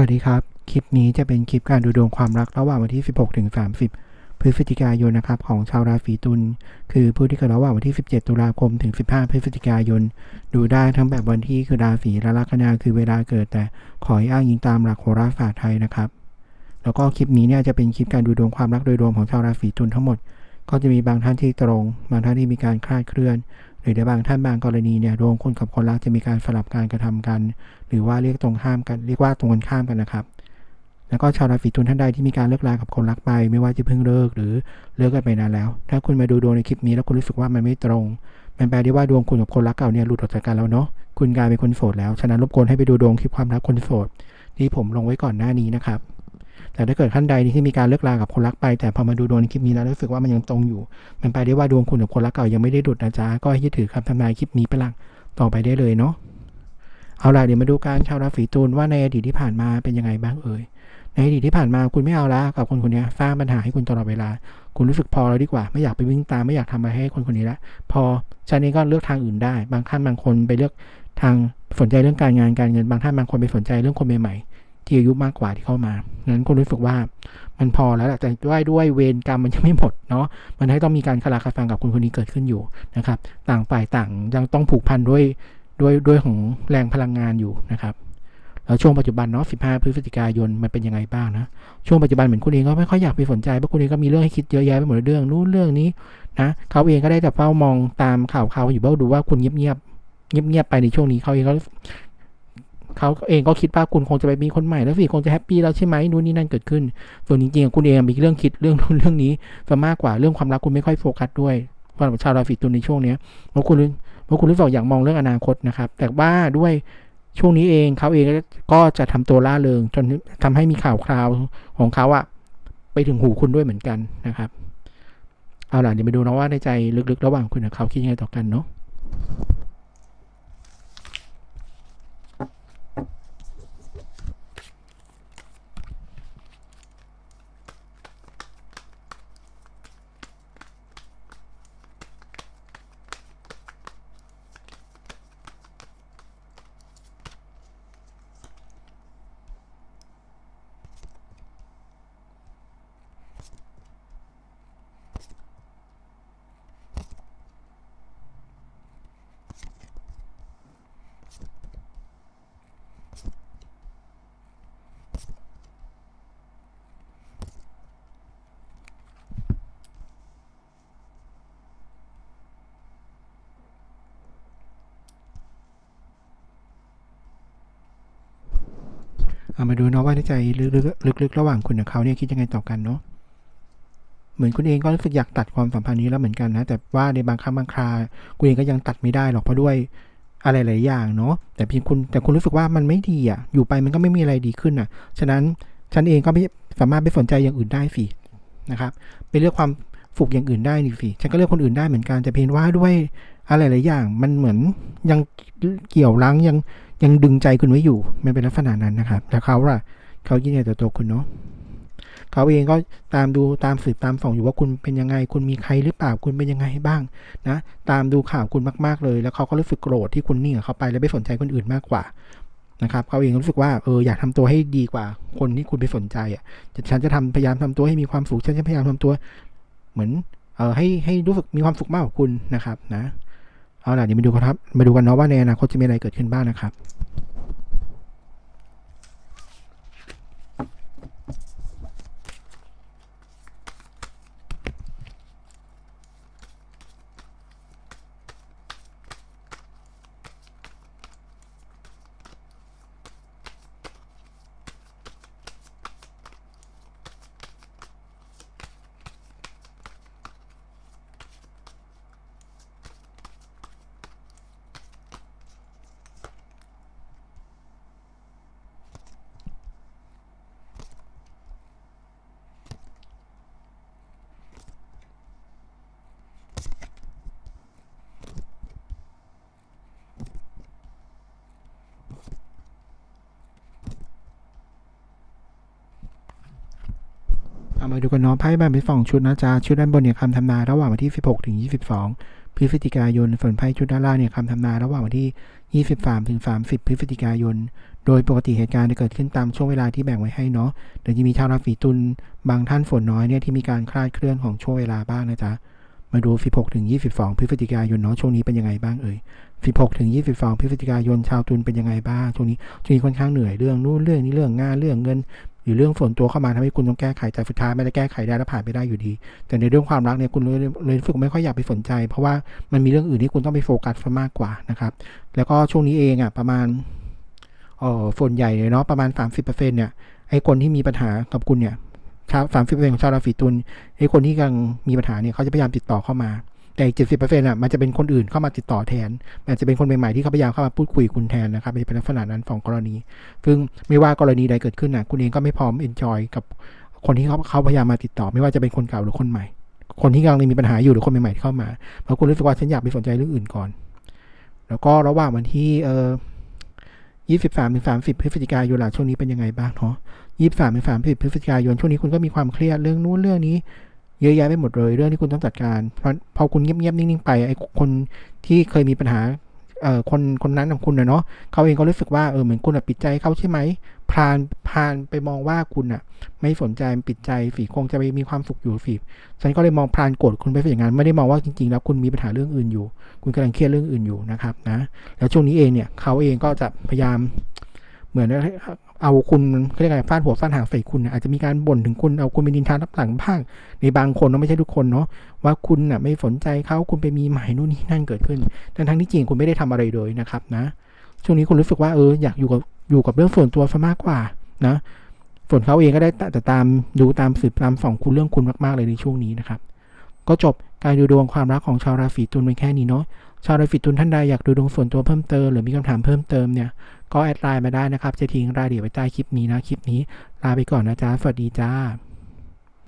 วัสดีครับ คลิปนี้จะเป็นคลิปการดูดวงความรักระหว่างวันที่ 16ถึง30 พฤศจิกายนนะครับของชาวราศีตุล คือผู้ที่เกิดระหว่างวันที่ 17 ตุลาคมถึง 15 พฤศจิกายน ดูได้ทั้งแบบวันที่คือราศีและลัคนาคือเวลาเกิดแต่ขอให้อ้างอิงตามหลักโหราศาสตร์ไทยนะครับ แล้วก็คลิปนี้เนี่ยจะเป็นคลิปการดูดวงความรักโดยรวมของชาวราศีตุลทั้งหมด ก็จะมีบางท่านที่ตรง บางท่านที่มีการคลาดเคลื่อน หรือในบางท่านบางกรณีเนี่ยดวงคนกับคนรักจะมีการสลับการกระทำกัน หรือว่าเรียกตรงข้ามกันเรียกว่าตรงกันข้ามกันนะครับ แล้วก็ชาวราศีตุลท่านใดที่มีการเลิกลากับคนรักไป ไม่ว่าจะเพิ่งเลิกหรือเลิกกันไปนานแล้ว ถ้าคุณมาดูดวงในคลิปนี้แล้วคุณรู้สึกว่ามันไม่ตรง มันแปลได้ว่าดวงคุณกับคนรักเก่าเนี่ยหลุดออกจากกันแล้วเนาะคุณกลายเป็นคนโสดแล้วฉะนั้นรบกวนให้ไปดูดวงคลิปความรักคนโสดที่ผมลงไว้ก่อนหน้านี้นะครับ แต่ถ้าเกิดท่านใดที่มีการเลิกลากับคนรักไป แต่พอมาดูดวงในคลิปนี้แล้วรู้สึกว่ามันยังตรงอยู่ มันแปได้ว่าดวงคุณกับคนรักเก่ายังไม่ได้หลุดนะจ๊ะก็ให้ยึดถือคำทำนายคลิปนี้ไปหลังต่อไปได้เลยเนาะเอาล่ะเดี๋ยวมาดูการชาวราศีตุลว่าในอดีตที่ผ่านมาเป็นยังไงบ้างเอ่ยในอดีตที่ผ่านมาคุณไม่เอาละกับคนคนนี้สร้างปัญหาให้คุณตลอดเวลา คุณรู้สึกพอแล้วดีกว่า ไม่อยากไปวิ่งตามไม่อยากทำอะไรให้คนคนนี้ละพอฉันเองก็เลือกทางอื่นได้ บางท่านบางคนไปเลือกทางสนใจเรื่องการงานการเงินบางท่านบางคนไปสนใจเรื่องคนใหม่ ที่อายุมากกว่าที่เข้ามางั้นคุณรู้สึกว่ามันพอแล้วแหละแต่ด้วยด้วยเวรกรรมมันยังไม่หมดเนาะมันให้ต้องมีการคลาคาฟังกับคนคนนี้เกิดขึ้นอยู่นะครับ ต่างฝ่ายต่างยังต้องผูกพันด้วยด้วยด้วยของแรงพลังงานอยู่นะครับแล้วช่วงปัจจุบันเนาะ 15 พฤศจิกายน มันเป็นยังไงบ้างนะ ช่วงปัจจุบันเหมือนคุณเองก็ไม่ค่อยอยากไปสนใจ เพราะคุณเองก็มีเรื่องให้คิดเยอะแยะไปหมดเรื่องนู้นเรื่องนี้นะ เขาเองก็ได้แต่เฝ้ามองตามข่าวข่าวอยู่ว่าดูว่าคุณเงียบเงียบเงียบเงียบๆไปในช่วงนี้เขาเองก็ เขาเองก็คิดว่าคุณคงจะไปมีคนใหม่แล้วสิคงจะแฮปปี้แล้วใช่ไหมนู่นนี่นั่นเกิดขึ้น ส่วนจริงๆคุณเองมีเรื่องคิดเรื่องนู้นเรื่องนี้ซะมากกว่าเรื่องความรักคุณไม่ค่อยโฟกัสด้วยสำหรับชาวราศีตุลในช่วงนี้เพราะคุณเพราะคุณรู้สึกอยากมองเรื่องอนาคตนะครับ แต่ว่าด้วยช่วงนี้เองเขาเองก็จะทำตัวล่าเริงจนทำให้มีข่าวคราวของเขาอะไปถึงหูคุณด้วยเหมือนกันนะครับเอาล่ะเดี๋ยวมาดูนะว่าในใจลึกๆ ระหว่างคุณกับเขาคิดยังไงต่อกันเนาะ เอามาดูเนาะว่าในใจลึกๆลึกๆระหว่างคุณกับเขาเนี่ยคิดยังไงต่อกันเนาะเหมือนคุณเองก็รู้สึกอยากตัดความสัมพันธ์นี้แล้วเหมือนกันนะ แต่ว่าในบางครั้งบางคราคุณเองก็ยังตัดไม่ได้หรอกเพราะด้วยอะไรหลายอย่างเนาะแต่เพียงคุณแต่คุณรู้สึกว่ามันไม่ดีอะ อยู่ไปมันก็ไม่มีอะไรดีขึ้นอะ ฉะนั้นฉันเองก็ไม่สามารถไปสนใจอย่างอื่นได้สินะครับไปเลือกความฝึกอย่างอื่นได้นี่สิฉันก็เลือกคนอื่นได้เหมือนกันแต่เพียงว่าด้วยอะไรหลายอย่าง มันเหมือนยังเกี่ยวรั้งยัง ยังดึงใจคุณไว้อยู่มันเป็นลักษณะนั้นนะครับแต่เขาล่ะเขายินดีต่อตัวคุณเนาะเขาเองก็ตามดูตามสืบตามส่องอยู่ว่าคุณเป็นยังไง คุณมีใครหรือเปล่าคุณเป็นยังไงบ้างนะตามดูข่าวคุณมากๆเลย แล้วเขาก็รู้สึกโกรธที่คุณนิ่งกับเขาไปแล้วไปสนใจคนอื่นมากกว่านะครับเขาเองรู้สึกว่าเอออยากทำตัวให้ดีกว่า คนที่คุณไปสนใจอะฉันจะทำพยายามทำตัวให้มีความสุขฉันจะพยายามทำตัว เหมือนเออให้ให้รู้สึกมีความสุขมากกว่าคุณนะครับนะ เอาล่ะเดี๋ยวมาดูกันครับมาดูกันเนาะว่าในอนาคตจะมีอะไรเกิดขึ้นบ้างนะครับ มาดูกันเนาะไพ่แบ่งเป็นสองชุดนะจ๊ะชุดด้านบนเนี่ยคำทำนายระหว่างวันที่ 16 ถึง 22 พฤศจิกายน ส่วนไพ่ชุดด้านล่างเนี่ยคำทำนายระหว่างวันที่ 23 ถึง 30 พฤศจิกายน โดยปกติเหตุการณ์จะเกิดขึ้นตามช่วงเวลาที่แบ่งไว้ให้เนาะเดี๋ยวจะมีชาวราศีตุลบางท่านฝนน้อยเนี่ยที่มีการคลาดเคลื่อนของช่วงเวลาบ้างนะจ๊ะมาดู 16 ถึง 22 พฤศจิกายนเนาะช่วงนี้เป็นยังไงบ้างเอ่ย 16 ถึง 22 พฤศจิกายนชาวตุลเป็นยังไงบ้างช่วงนี้ช่วงนี้ค่อนข้างเหนื่อยเรื่องนู้นเรื่องนี้เรื่องงานเรื่องเงิน รือเรื่องส่วนตัวเข้ามาทำให้คุณต้องแก้ไขแต่สุดท้ายไม่ได้แก้ไขได้และผ่านไปได้อยู่ดี แต่ในเรื่องความรักเนี่ยคุณเลยเลยรู้สึกไม่ค่อยอยากไปสนใจ เพราะว่ามันมีเรื่องอื่นที่คุณต้องไปโฟกัสซะมากกว่านะครับ แล้วก็ช่วงนี้เองอะประมาณเอ่อส่วนใหญ่เนาะประมาณ 30%เนี่ยไอ้คนที่มีปัญหากับคุณเนี่ยชาว30%ของชาวราศีตุลไอ้คนที่กำลังมีปัญหาเนี่ยเขาจะพยายามติดต่อเข้ามา แต่อีก70%อะมันจะเป็นคนอื่นเข้ามาติดต่อแทนมันจะเป็นคนใหม่ๆที่เขาพยายามเข้ามาพูดคุยคุณแทนนะครับมันจะเป็นลักษณะนั้นสองกรณี ซึ่งไม่ว่ากรณีใดเกิดขึ้นนะคุณเองก็ไม่พร้อมเอนจอยกับคนที่เขาเขาพยายามมาติดต่อ ไม่ว่าจะเป็นคนเก่าหรือคนใหม่ คนที่กำลังมีปัญหาอยู่หรือคนใหม่ๆที่เข้ามา เพราะคุณรู้สึกว่าฉันอยากไปสนใจเรื่องอื่นก่อน แล้วก็ระหว่างวันที่เอ่อ23ถึง30พฤศจิกายนหลังช่วงนี้เป็นยังไงบ้างเนาะ23ถึง30พฤศจิกายนช่วงนี้คุณก็มีความเครียดเรื่องนู้นเรื่องนี้ เยอะแยะไปหมดเลยเรื่องที่คุณต้องจัดการ เพราะพอคุณเงียบๆนิ่งๆไปไอ้คนที่เคยมีปัญหาเอ่อคนคนนั้นของคุณนะเนาะเขาเองก็รู้สึกว่าเออเหมือนคุณปิดใจเขาใช่ไหมพรานพรานไปมองว่าคุณอะไม่สนใจปิดใจฝีคงจะไปมีความสุขอยู่ฝีฉันก็เลยมองพรานโกรธคุณไปเป็นอย่างนั้นไม่ได้มองว่าจริงๆ แล้วคุณมีปัญหาเรื่องอื่นอยู่ คุณกำลังเครียดเรื่องอื่นอยู่นะครับนะแล้วช่วงนี้เองเนี่ยเขาเองก็จะพยายามเหมือน เอาคุณเขาเรียกอะไรฟาดหัวฟาดหางใส่คุณอาจจะมีการบ่นถึงคุณเอาคุณไปนินทารับหลังบ้างในบางคนเนาะไม่ใช่ทุกคนเนาะว่าคุณน่ะไม่สนใจเขาคุณไปมีหมายนู่นนี่นั่นเกิดขึ้นทั้งทั้งที่จริงคุณไม่ได้ทำอะไรเลยนะครับนะ ช่วงนี้คุณรู้สึกว่าเอออยากอยู่กับอยู่กับเรื่องส่วนตัวซะมากกว่านะส่วนเขาเองก็ได้แต่แต่ตามดูตามสืบตามส่องคุณเรื่องคุณมากๆเลยในช่วงนี้นะครับ ก็จบการดูดวงความรักของชาวราศีตุลไปแค่นี้เนาะ ชาวราศีตุลท่านใดอยากดูดวงส่วนตัวเพิ่มเติมหรือมีคำถามเพิ่มเติมเนี่ยก็แอดไลน์มาได้นะครับ จะทิ้งรายละเอียดไว้ใต้คลิปนี้นะคลิปนี้ลาไปก่อนนะจ๊ะสวัสดีจ้า